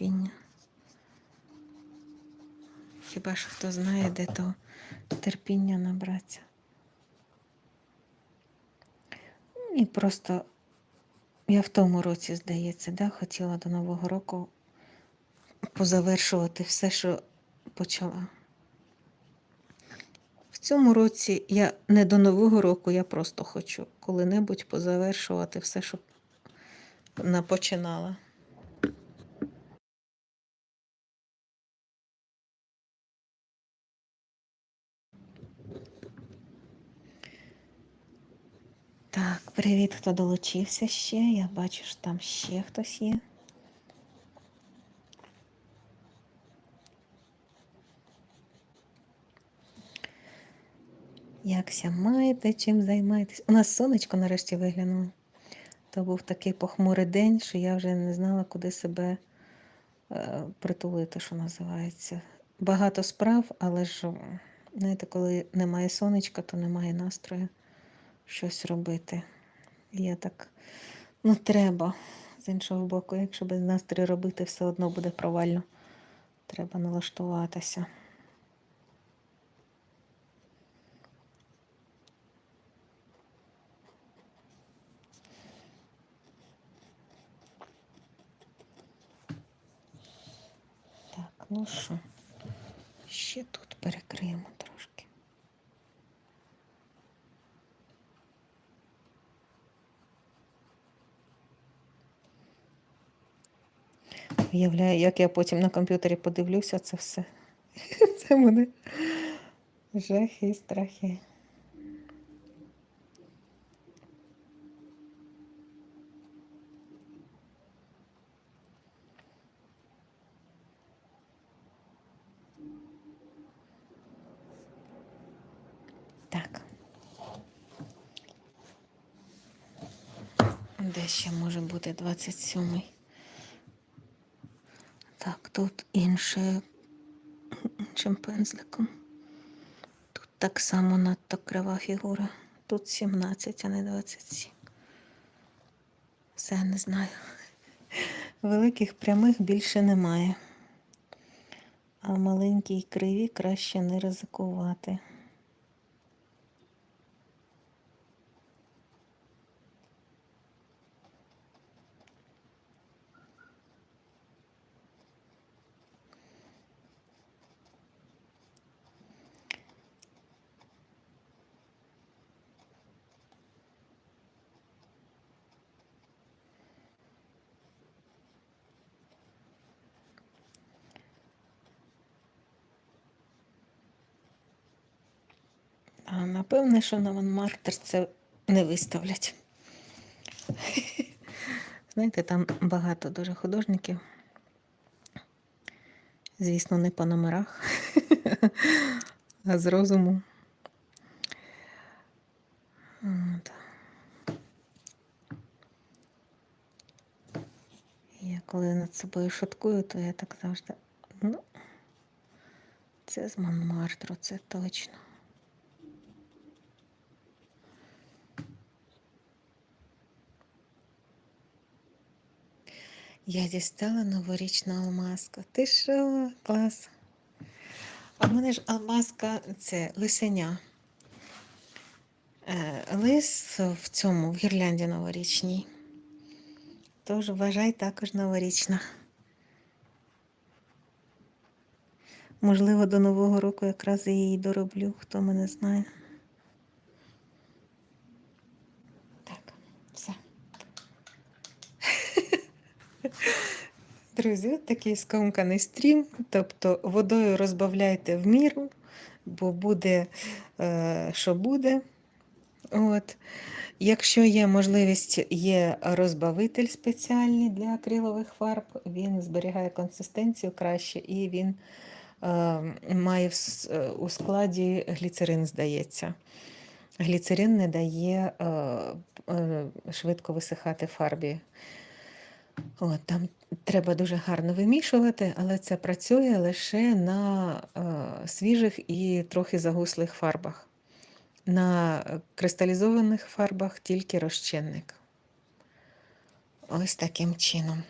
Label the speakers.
Speaker 1: терпіння. Хіба ж хто знає, де то терпіння набратися. І просто я в тому році, здається, да, хотіла до Нового року позавершувати все, що почала. В цьому році я не до Нового року, я просто хочу коли-небудь позавершувати все, що напочинала. Так, привіт, хто долучився ще. Я бачу, що там ще хтось є. Якся маєте, чим займаєтесь? У нас сонечко нарешті виглянуло. То був такий похмурий день, що я вже не знала, куди себе е, притулити, що називається. Багато справ, але ж, знаєте, коли немає сонечка, то немає настрою щось робити. Я так, ну треба. З іншого боку, якщо без настрою робити, все одно буде провально. Треба налаштуватися. Так, ну що, ще тут перекриємо Уявляю, як я потім на комп'ютері подивлюся це все. Це буде жахи і страхи. Так. Де ще може бути 27-й? Так, тут інше іншим пензликом. Тут так само надто крива фігура. Тут 17, а не 27. Все не знаю. Великих прямих більше немає. А маленькій криві краще не ризикувати. А напевне, що на Монмартр це не виставлять. Знаєте, там багато дуже художників. Звісно, не по номерах, а з розуму. Я коли над собою шуткую, то я так завжди. Ну, це з Монмартру, це точно. Я дістала новорічну алмазку. Ти що? Клас. А в мене ж алмазка це лисеня. Е, Лис в цьому, в гірлянді новорічній. Тож вважай також новорічна. Можливо, до Нового року якраз її дороблю, хто мене знає. Так, все. Друзі, от такий скомканий стрім. Тобто водою розбавляйте в міру, бо буде, е, що буде. От. Якщо є можливість, є розбавитель спеціальний для акрилових фарб, він зберігає консистенцію краще і він е, має в, е, у складі гліцерин, здається. Гліцерин не дає е, е, швидко висихати фарбі. От, там треба дуже гарно вимішувати, але це працює лише на е, свіжих і трохи загуслих фарбах. На кристалізованих фарбах тільки розчинник. Ось таким чином.